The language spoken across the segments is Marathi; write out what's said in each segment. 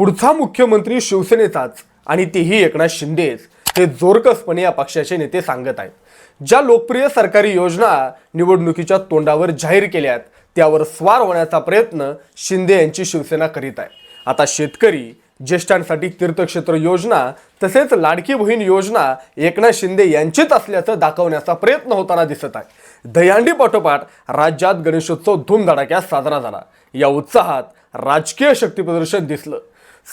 पुढचा मुख्यमंत्री शिवसेनेचाच आणि तेही एकनाथ शिंदेच हे जोरकसपणे या पक्षाचे नेते सांगत आहेत. ज्या लोकप्रिय सरकारी योजना निवडणुकीच्या तोंडावर जाहीर केल्यात त्यावर स्वार होण्याचा प्रयत्न शिंदे यांची शिवसेना करीत आहे. आता शेतकरी ज्येष्ठांसाठी तीर्थक्षेत्र योजना तसेच लाडकी बहीण योजना एकनाथ शिंदे यांचीच असल्याचं दाखवण्याचा प्रयत्न होताना दिसत आहे. दहीहंडी पाठोपाठ राज्यात गणेशोत्सव धूमधडाक्यात साजरा झाला. या उत्साहात राजकीय शक्तीप्रदर्शन दिसलं.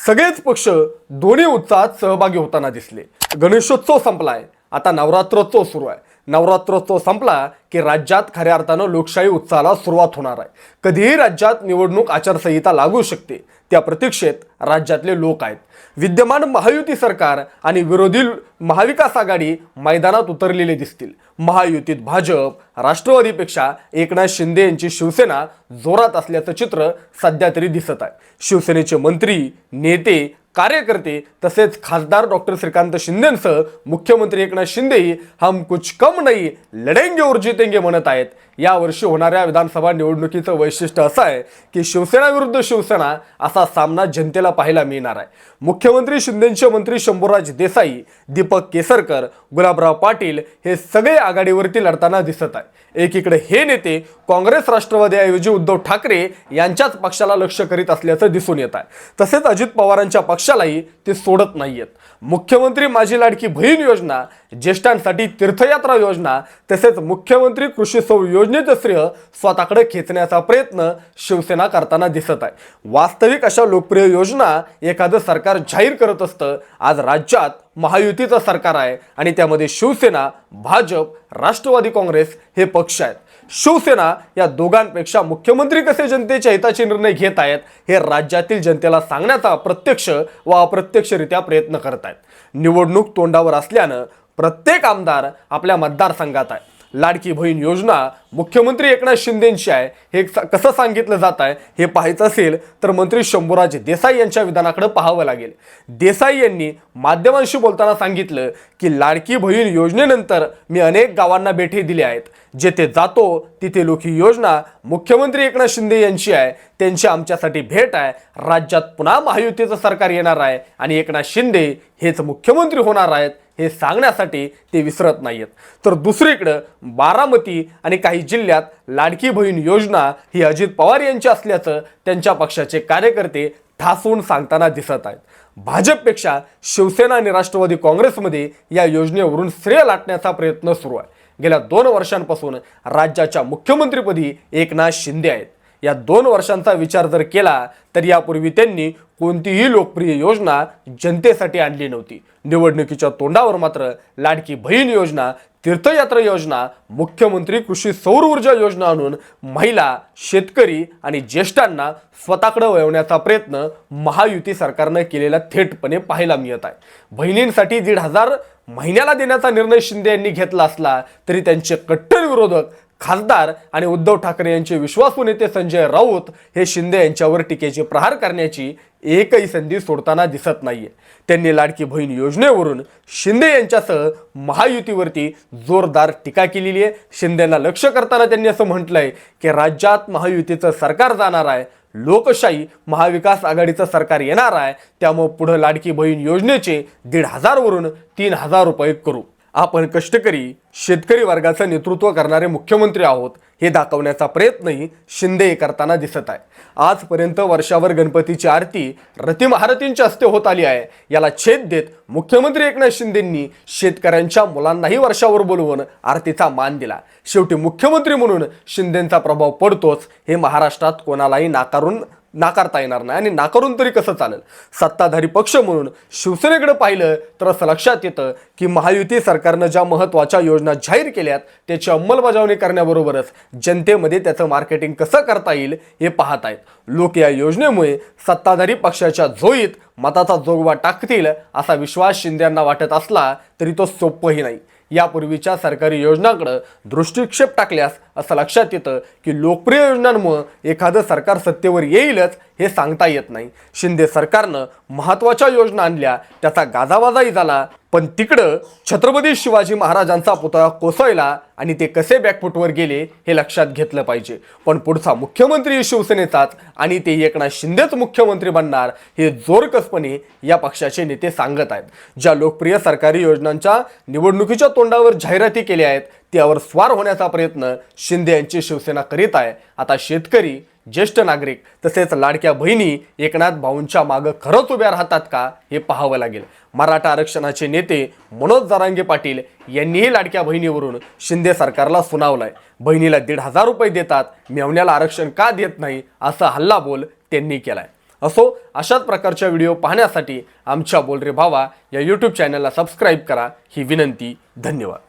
सगळेच पक्ष दोन्ही उत्साहात सहभागी होताना दिसले. गणेशोत्सव संपलाय. आता नवरात्रोत्सव सुरू आहे. नवरात्रोत्सव संपला की राज्यात खऱ्या अर्थानं लोकशाही उत्साहाला सुरुवात होणार आहे. कधीही राज्यात निवडणूक आचारसंहिता लागू शकते त्या प्रतीक्षेत राज्यातले लोक आहेत. विद्यमान महायुती सरकार आणि विरोधी महाविकास आघाडी मैदानात उतरलेले दिसतील. महायुतीत भाजप राष्ट्रवादीपेक्षा एकनाथ शिंदे यांची शिवसेना जोरात असल्याचं चित्र सध्या तरी दिसत आहे. शिवसेनेचे मंत्री नेते कार्यकर्ते तसेच खासदार डॉक्टर श्रीकांत शिंदेंसह मुख्यमंत्री एकनाथ शिंदेही हम कुछ कम नाही लढेंगे और जितेंगे म्हणत आहेत. यावर्षी होणाऱ्या विधानसभा निवडणुकीचं वैशिष्ट्य असं आहे की शिवसेना विरुद्ध शिवसेना असा सामना जनतेला पाहायला मिळणार आहे. मुख्यमंत्री शिंदेचे मंत्री शंभूराज देसाई दीपक केसरकर गुलाबराव पाटील हे सगळे आघाडीवरती लढताना दिसत आहे एकीकडे हे नेते काँग्रेस राष्ट्रवादीऐवजी उद्धव ठाकरे यांच्याच पक्षाला लक्ष करीत असल्याचं दिसून येत आहे. तसेच अजित पवारांच्या पक्षालाही ते सोडत नाहीयेत. मुख्यमंत्री माझी लाडकी बहीण योजना ज्येष्ठांसाठी तीर्थयात्रा योजना तसेच मुख्यमंत्री कृषी सौर योजनेचं श्रेय स्वतःकडे खेचण्याचा प्रयत्न शिवसेना करताना दिसत आहे. वास्तविक अशा लोकप्रिय योजना एखादं सरकार जाहीर करत असतं आज राज्यात महायुतीचं सरकार आहे आणि त्यामध्ये शिवसेना भाजप राष्ट्रवादी काँग्रेस हे पक्ष आहेत. शिवसेना या दोघांपेक्षा मुख्यमंत्री कसे जनतेच्या हिताचे निर्णय घेत आहेत हे राज्यातील जनतेला सांगण्याचा प्रत्यक्ष व अप्रत्यक्षरित्या प्रयत्न करत आहेत. निवडणूक तोंडावर असल्यानं प्रत्येक आमदार आपल्या मतदारसंघात आहे. लाडकी बहीण योजना मुख्यमंत्री एकनाथ शिंदेंची आहे. हे स- कसं सांगितलं जात आहे हे पाहायचं असेल तर मंत्री शंभूराज देसाई यांच्या विधानाकडे पाहावं लागेल. देसाई यांनी माध्यमांशी बोलताना सांगितलं की लाडकी बहीण योजनेनंतर मी अनेक गावांना भेटी दिल्या आहेत. जेथे जातो तिथे लोक ही योजना मुख्यमंत्री एकनाथ शिंदे यांची आहे. त्यांची आमच्यासाठी भेट आहे. राज्यात पुन्हा महायुतीचं सरकार येणार आहे आणि एकनाथ शिंदे हेच मुख्यमंत्री होणार आहेत. हे सांगण्यासाठी ते विसरत नाहीत तर दुसरीकडं बारामती आणि काही जिल्ह्यात लाडकी बहीण योजना ही अजित पवार यांची असल्याचं त्यांच्या पक्षाचे कार्यकर्ते ठासून सांगताना दिसत आहेत. भाजपपेक्षा शिवसेना आणि राष्ट्रवादी काँग्रेसमध्ये या योजनेवरून श्रेय लाटण्याचा प्रयत्न सुरू आहे. गेल्या दोन वर्षांपासून राज्याच्या मुख्यमंत्रीपदी एकनाथ शिंदे आहेत. या दोन वर्षांचा विचार जर केला तर यापूर्वी त्यांनी कोणतीही लोकप्रिय योजना जनतेसाठी आणली नव्हती. निवडणुकीच्या तोंडावर मात्र लाडकी बहीण योजना तीर्थयात्रा योजना मुख्यमंत्री कृषी सौर ऊर्जा योजना आणून महिला शेतकरी आणि ज्येष्ठांना स्वतःकडे वळवण्याचा प्रयत्न महायुती सरकारनं केलेला थेटपणे पाहायला मिळत आहे. बहिणींसाठी दीड हजार महिन्याला देण्याचा निर्णय शिंदे यांनी घेतला असला तरी त्यांचे कट्टर विरोधक खासदार आणि उद्धव ठाकरे यांचे विश्वासू नेते संजय राऊत हे शिंदे यांच्यावर टीकेचे प्रहार करण्याची एकही संधी सोडताना दिसत नाहीये. त्यांनी लाडकी बहीण योजनेवरून शिंदे यांच्यासह महायुतीवरती जोरदार टीका केलेली आहे. शिंदेना लक्ष करताना त्यांनी असं म्हटलंय की राज्यात महायुतीचं सरकार जाणार आहे लोकशाही महाविकास आघाडीचं सरकार येणार आहे त्यामुळं पुढं लाडकी बहीण योजनेचे दीड हजारवरून तीन हजार रुपये करू. आपण कष्टकरी शेतकरी वर्गाचं नेतृत्व करणारे मुख्यमंत्री आहोत हे दाखवण्याचा प्रयत्नही शिंदे करताना दिसत आहे. आजपर्यंत वर्षावर गणपतीची आरती रतिमहारतींच्या हस्ते होत आली आहे. याला छेद देत मुख्यमंत्री एकनाथ शिंदेंनी शेतकऱ्यांच्या मुलांनाही वर्षावर बोलवून आरतीचा मान दिला. शेवटी मुख्यमंत्री म्हणून शिंदेंचा प्रभाव पडतोच हे महाराष्ट्रात कोणालाही नाकारून नाकारता येणार नाही. आणि नाकारून तरी कसं चालेल? सत्ताधारी पक्ष म्हणून शिवसेनेकडे पाहिलं तर असं लक्षात येतं की महायुती सरकारनं ज्या महत्त्वाच्या योजना जाहीर केल्यात त्याची अंमलबजावणी करण्याबरोबरच जनतेमध्ये त्याचं मार्केटिंग कसं करता येईल हे पाहत आहेत लोक या योजनेमुळे सत्ताधारी पक्षाच्या झोईत मताचा जोगवा टाकतील असा विश्वास शिंदे यांना वाटत असला तरी तो सोपंही नाही. यापूर्वीच्या सरकारी योजनांकडं दृष्टिक्षेप टाकल्यास असं लक्षात येतं की लोकप्रिय योजनांमुळं एखादं सरकार सत्तेवर येईलच हे सांगता येत नाही. शिंदे सरकारनं महत्त्वाच्या योजना आणल्या त्याचा गाजावाजाही झाला. पण तिकडं छत्रपती शिवाजी महाराजांचा पुतळा कोसळला आणि ते कसे बॅकफुटवर गेले हे लक्षात घेतलं पाहिजे. पण पुढचा मुख्यमंत्री शिवसेनेचाच आणि ते एकनाथ शिंदेच मुख्यमंत्री बनणार हे जोरकसपणे या पक्षाचे नेते सांगत आहेत. ज्या लोकप्रिय सरकारी योजनांच्या निवडणुकीच्या तोंडावर जाहिराती केल्या आहेत त्यावर स्वार होण्याचा प्रयत्न शिंदे यांची शिवसेना करीत आहे. आता शेतकरी ज्येष्ठ नागरिक तसेच लाडक्या बहिणी एकनाथ भाऊंच्या मागं खरंच उभ्या राहतात का हे पाहावं लागेल. मराठा आरक्षणाचे नेते मनोज जारांगे पाटील यांनीही लाडक्या बहिणीवरून शिंदे सरकारला सुनावलंय. बहिणीला दीड हजार रुपये देतात मेवण्याला आरक्षण का देत नाही असा हल्ला बोल त्यांनी केलाय. असो अशाच प्रकारच्या व्हिडिओ पाहण्यासाठी आमच्या बोल रे भावा या यूट्यूब चॅनलला सबस्क्राईब करा. ही विनंती धन्यवाद.